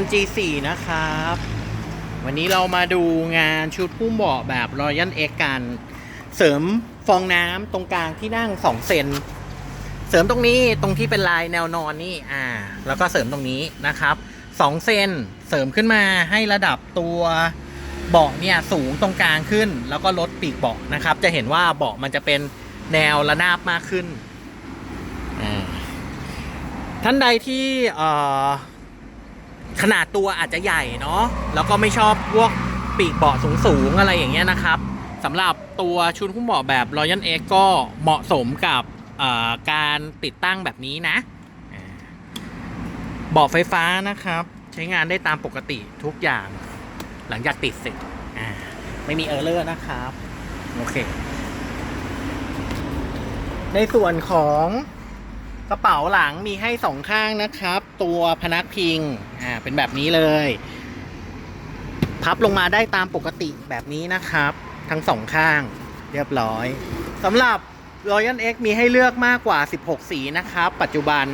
MG4 นะครับ วันนี้เรามาดูงานชุดพุ่มเบาะแบบ Royal X กัน เสริมฟองน้ำตรงกลางที่นั่ง 2 เซน เสริมตรงนี้ตรงที่เป็นลายแนวนอนนี่ อ่า แล้วก็เสริมตรงนี้นะครับ 2 เซน เสริมขึ้นมาให้ระดับตัวเบาะเนี่ยสูงตรงกลางขึ้น แล้วก็ลดปีกเบาะนะครับ จะเห็นว่าเบาะมันจะเป็นแนวระนาบมากขึ้น ท่านใดที่เอ่อ ขนาดตัวอาจจะใหญ่เนาะแล้วก็ไม่ชอบพวกปีกเบาะสูงๆอะไรอย่างเงี้ยนะครับสำหรับตัวชุดคุ้มเบาะแบบ Royal X ก็เหมาะสมกับการติดตั้งแบบนี้นะเบาะไฟฟ้านะครับ ใช้งานได้ตามปกติทุกอย่าง หลังจากติดเสร็จไม่มีเออร์เลอร์นะครับ โอเค ในส่วนของ กระเป๋าหลังมีให้สองข้างนะครับ ตัวพนักพิงอ่าเป็นแบบนี้เลย พับลงมาได้ตามปกติแบบนี้นะครับ ทั้งสองข้างเรียบร้อยสำหรับ Royal X มีให้เลือกมากกว่า 16 สีนะครับ ปัจจุบัน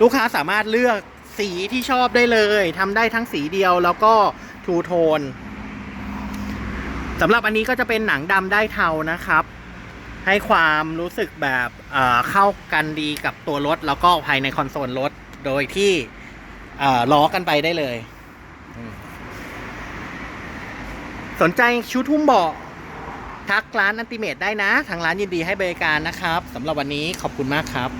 ลูกค้าสามารถเลือกสีที่ชอบได้เลยทำได้ทั้งสีเดียวแล้วก็ทูโทนสำหรับอันนี้ก็จะเป็นหนังดำได้เทานะครับ ให้ความรู้สึกแบบเข้ากันดีกับตัวรถ แล้วก็ภายในคอนโซลรถ โดยที่ล้อกันไปได้เลย สนใจชุดทุ่มเบาะทักร้านอันติเมตได้นะ ทางร้านยินดีให้บริการนะครับสำหรับวันนี้ขอบคุณมากครับ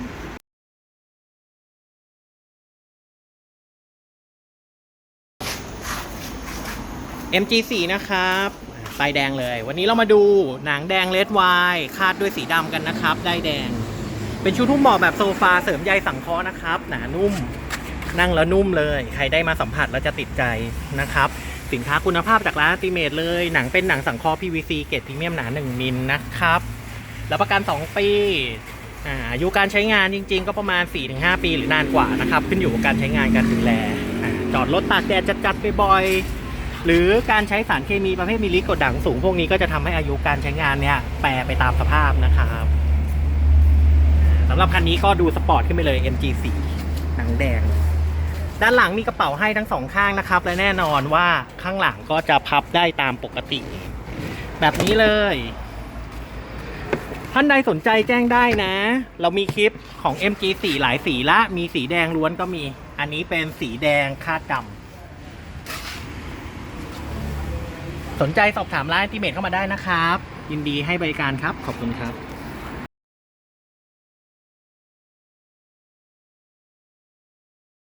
MG4 นะครับ ป้ายแดงเลย วันนี้เรามาดูหนังแดงเลดไวน์คาดด้วยสีดำกันนะครับ ได้แดง เป็นชุดทุ่มเบาะแบบโซฟาเสริมใยสังเคราะห์นะครับ หนานุ่ม นั่งแล้วนุ่มเลย ใครได้มาสัมผัสแล้วจะติดใจนะครับ สินค้าคุณภาพจากร้านติเมตเลย หนังเป็นหนังสังเคราะห์ PVC เกรดพรีเมียมหนา 1 มิลนะครับรับประกัน 2 ปีอ่าอายุการใช้งานจริง ๆ ก็ประมาณ 4-5 ปีหรือนานกว่านะครับ ขึ้นอยู่กับการใช้งานการดูแลอจอดรถตากแดดจัดๆบ่อยๆ หรือการใช้สารเคมีประเภทมีลิกดด่างสูงพวกนี้ก็จะทำให้อายุการใช้งานเนี่ยแปรไปตามสภาพนะครับสำหรับคันนี้ก็ดูสปอร์ตขึ้นไปเลย MG4 หนังแดง ด้านหลังมีกระเป๋าให้ทั้งสองข้างนะครับ และแน่นอนว่าข้างหลังก็จะพับได้ตามปกติ แบบนี้เลย ท่านใดสนใจแจ้งได้นะ เรามีคลิปของ MG4 หลายสีละ มีสีแดงล้วนก็มี อันนี้เป็นสีแดงคาดดำ สนใจสอบถามร้านที่เมตเข้ามาได้นะครับ ยินดีให้บริการครับ ขอบคุณครับ